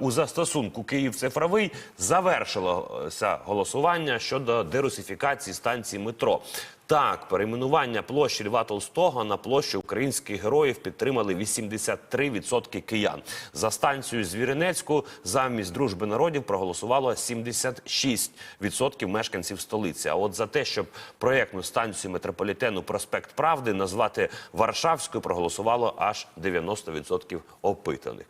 у застосунку Київ цифровий завершилося голосування щодо дерусифікації станції метро. Так, перейменування площі Льва Толстого на площу українських героїв підтримали 83% киян. За станцію Звіринецьку замість дружби народів проголосувало 76% мешканців столиці. А от за те, щоб проєктну станцію метрополітену Проспект Правди назвати Варшавською, проголосувало аж 90% опитаних.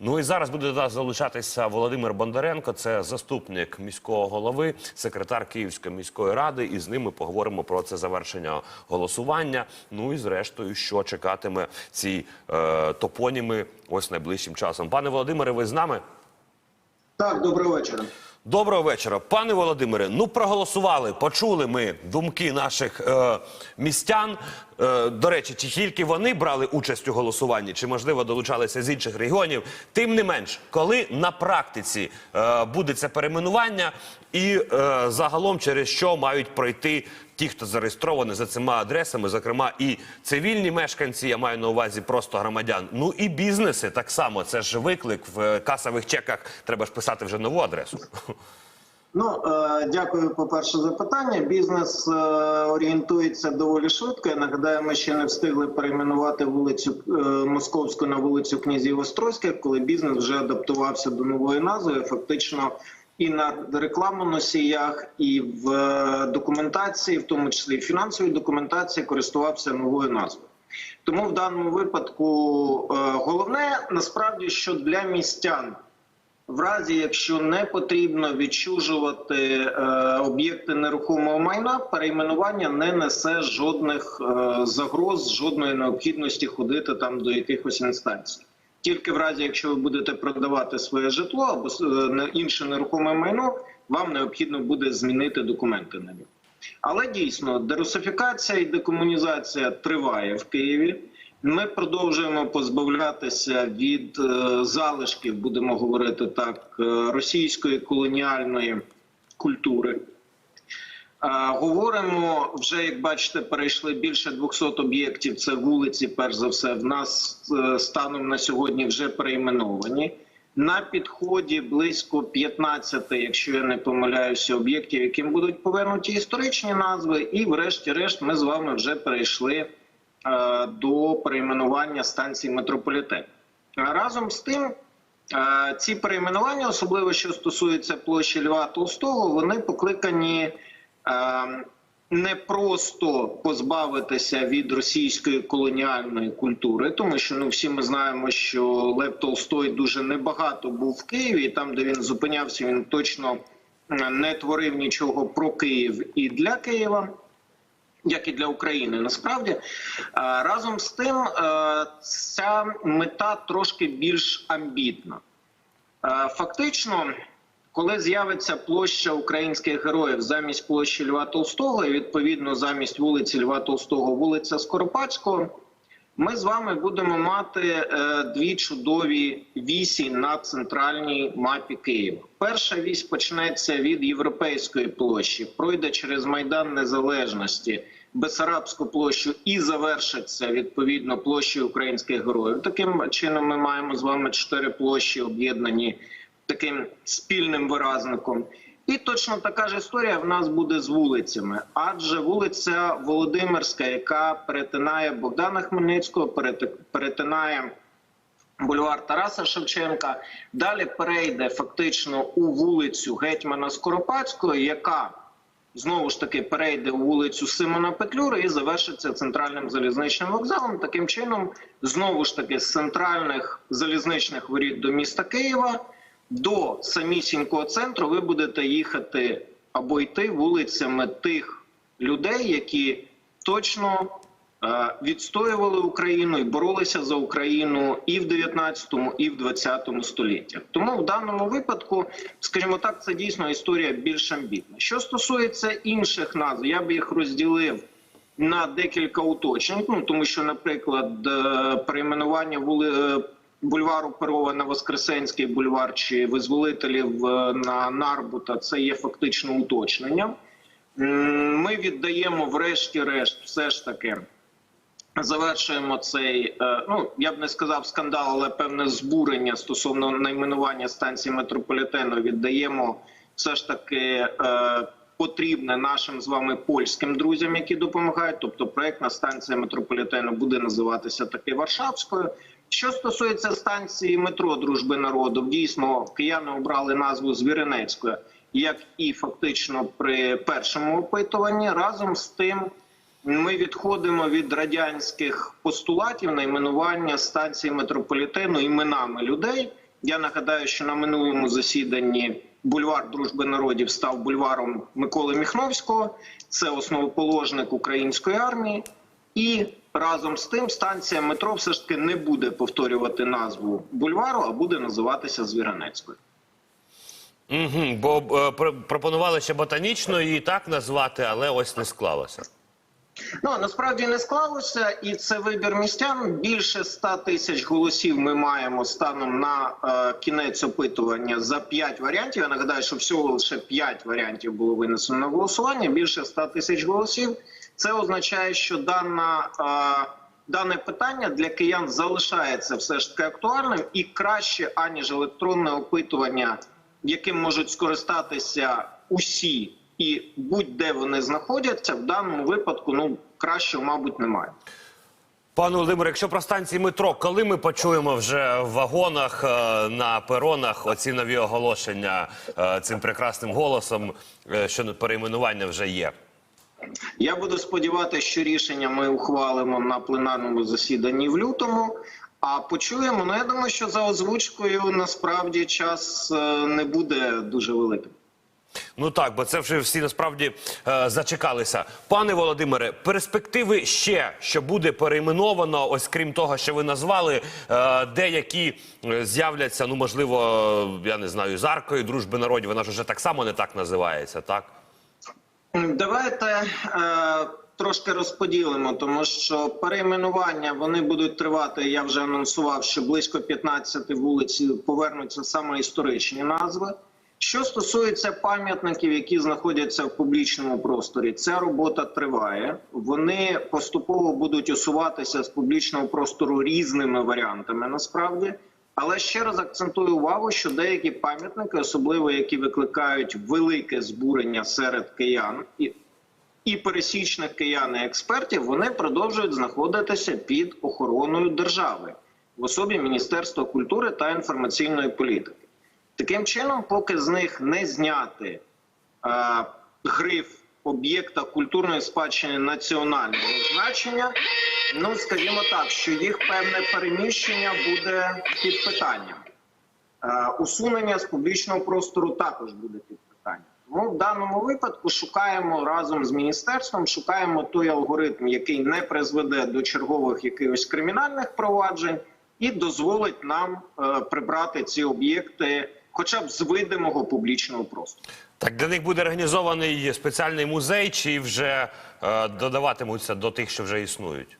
Ну і зараз буде до нас залучатися Володимир Бондаренко, це заступник міського голови, секретар Київської міської ради. І з ним ми поговоримо про це завершення голосування. Ну і зрештою, що чекатиме ці е, топоніми ось найближчим часом. Пане Володимире, ви з нами? Так, доброго вечора. Доброго вечора, пане Володимире. Ну проголосували, почули ми думки наших е, містян. Е, до речі, чи тільки вони брали участь у голосуванні, чи можливо долучалися з інших регіонів. Тим не менш, коли на практиці е, буде це перейменування, і е, загалом через що мають пройти ті, хто зареєстровані за цими адресами, зокрема і цивільні мешканці, я маю на увазі просто громадян. Ну і бізнеси так само. Це ж виклик в касових чеках. Треба ж писати вже нову адресу. Ну е, дякую, по перше, за питання. Бізнес е, орієнтується доволі швидко. Я нагадаю, ми ще не встигли перейменувати вулицю е, Московську на вулицю князів Острозьких, коли бізнес вже адаптувався до нової назви. Фактично і на рекламоносіях, і в документації, в тому числі і фінансовій документації, користувався новою назвою. Тому в даному випадку головне насправді, що для містян. В разі, якщо не потрібно відчужувати е, об'єкти нерухомого майна, перейменування не несе жодних е, загроз, жодної необхідності ходити там до якихось інстанцій. Тільки в разі, якщо ви будете продавати своє житло або е, інше нерухоме майно, вам необхідно буде змінити документи на нього. Але дійсно дерусифікація і декомунізація триває в Києві. Ми продовжуємо позбавлятися від е, залишків, будемо говорити так, е, російської колоніальної культури. Говоримо вже, як бачите, перейшли більше 200 об'єктів. Це вулиці, перш за все, в нас е, станом на сьогодні вже перейменовані. На підході близько 15, якщо я не помиляюся, об'єктів, яким будуть повернуті історичні назви. І, врешті-решт, ми з вами вже перейшли е, до перейменування станції метрополітен. Разом з тим, е, ці перейменування, особливо що стосується площі Льва Толстого, вони покликані е, не просто позбавитися від російської колоніальної культури, тому що ну всі ми знаємо, що Лев Толстой дуже небагато був в Києві, і там, де він зупинявся, він точно е, не творив нічого про Київ і для Києва. Як і для України, насправді Е, разом з тим, е, ця мета трошки більш амбітна. Е, Фактично, коли з'явиться площа українських героїв замість площі Льва Толстого, і відповідно замість вулиці Льва Толстого, вулиця Скоропадського, ми з вами будемо мати дві чудові вісі на центральній мапі Києва. Перша вісь почнеться від європейської площі, пройде через майдан Незалежності, Бесарабську площу і завершиться відповідно площею українських героїв. Таким чином, ми маємо з вами чотири площі об'єднані таким спільним виразником. І точно така ж історія в нас буде з вулицями, адже вулиця Володимирська, яка перетинає Богдана Хмельницького, перети- перетинає бульвар Тараса Шевченка, далі перейде фактично у вулицю Гетьмана Скоропадського, яка знову ж таки перейде вулицю Симона Петлюри і завершиться центральним залізничним вокзалом. Таким чином, знову ж таки, з центральних залізничних воріт до міста Києва до самісінького центру ви будете їхати або йти вулицями тих людей, які точно відстоювали Україну і боролися за Україну і в 19, і в 20 століттях. Тому в даному випадку, скажімо так, це дійсно історія більш амбітна. Що стосується інших назв, я б їх розділив. На декілька уточнень, ну тому що, наприклад, е, перейменування вули... е, бульвару Перова на Воскресенський бульвар чи визволителів е, на Нарбута це є фактично уточненням. М, Ми віддаємо, врешті-решт, все ж таки завершуємо цей, е, ну я б не сказав скандал, але певне збурення стосовно найменування станції метрополітену віддаємо все ж таки е, потрібне нашим з вами польським друзям, які допомагають. Тобто, проектна станція метрополітену буде називатися таки Варшавською. Що стосується станції метро Дружби народу, дійсно кияни обрали назву Звіринецькою, як і фактично при першому опитуванні. Разом з тим, ми відходимо від радянських постулатів найменування станції метрополітену іменами людей. Я нагадаю, що на минулому засіданні бульвар Дружби народів став бульваром Миколи Міхновського. Це основоположник української армії. І разом з тим станція метро все ж таки не буде повторювати назву бульвару, а буде називатися Звіранецькою. Угу, бо е, пр- пропонували ще ботанічно її так назвати, але ось не склалося. Ну насправді не склалося, і це вибір містян. Більше 100 тисяч голосів ми маємо станом на е, кінець опитування за 5 варіантів. Я нагадаю, що всього лише 5 варіантів було винесено на голосування. Більше 100 тисяч голосів. Це означає, що дана. Е, Дане питання для киян залишається все ж таки актуальним і краще аніж електронне опитування, яким можуть скористатися усі і будь-де вони знаходяться, в даному випадку ну кращого, мабуть, немає. Пане Володимире, якщо про станції метро, коли ми почуємо вже в вагонах е, на перонах оці нові оголошення е, цим прекрасним голосом, е, що перейменування вже є? Я буду сподіватися, що рішення ми ухвалимо на пленарному засіданні в лютому. А почуємо. Ну я думаю, що за озвучкою насправді час не буде дуже великим. Ну так, бо це вже всі насправді е, зачекалися. Пане Володимире, перспективи ще, що буде перейменовано, ось крім того, що ви назвали, е, деякі е, з'являться, ну можливо, я не знаю, з аркою дружби народів. Вона ж вже так само не так називається, так? Давайте е, трошки розподілимо, тому що перейменування вони будуть тривати. Я вже анонсував, що близько 15 вулиць повернуться саме історичні назви. Що стосується пам'ятників, які знаходяться в публічному просторі, ця робота триває. Вони поступово будуть усуватися з публічного простору різними варіантами. Насправді, але ще раз акцентую увагу, що деякі пам'ятники, особливо які викликають велике збурення серед киян і, і пересічних киян і експертів, вони продовжують знаходитися під охороною держави в особі Міністерства культури та інформаційної політики. Таким чином, поки з них не зняти е, гриф об'єкта культурної спадщини національного значення, ну скажімо так, що їх певне переміщення буде під питанням. Е, усунення з публічного простору також буде під питанням. Тому в даному випадку шукаємо разом з міністерством, шукаємо той алгоритм, який не призведе до чергових якихось кримінальних проваджень, і дозволить нам е, прибрати ці об'єкти, хоча б з видимого публічного простору. Так для них буде організований спеціальний музей, чи вже е, додаватимуться до тих, що вже існують?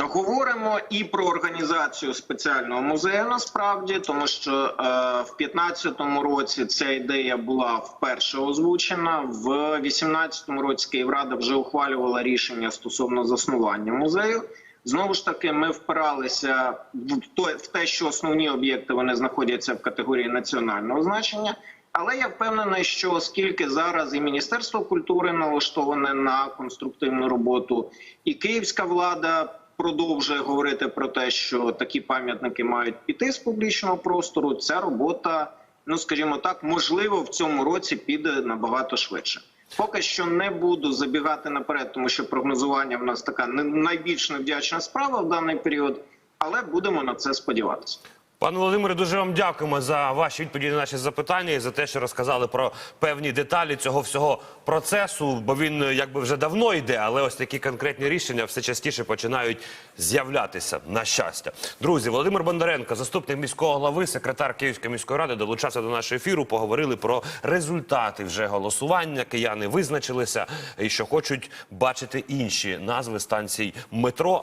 Говоримо і про організацію спеціального музею насправді, тому що е, в 2015 році ця ідея була вперше озвучена. В 2018 році Київрада вже ухвалювала рішення стосовно заснування музею. Знову ж таки, ми впиралися в те, що основні об'єкти вони знаходяться в категорії національного значення. Але я впевнений, що оскільки зараз і Міністерство культури налаштоване на конструктивну роботу, і київська влада продовжує говорити про те, що такі пам'ятники мають піти з публічного простору, ця робота, ну скажімо так, можливо, в цьому році піде набагато швидше. Поки що не буду забігати наперед, тому що прогнозування в нас така найбільш невдячна справа в даний період, але будемо на це сподіватися. Пане Володимире, дуже вам дякуємо за ваші відповіді на наші запитання і за те, що розказали про певні деталі цього всього процесу. Бо він е, якби вже давно йде, але ось такі конкретні рішення все частіше починають з'являтися на щастя. Друзі, Володимир Бондаренко, заступник міського глави, секретар Київської міської ради, долучався до нашого ефіру. Поговорили про результати вже голосування. Кияни визначилися і що хочуть бачити інші назви станцій метро.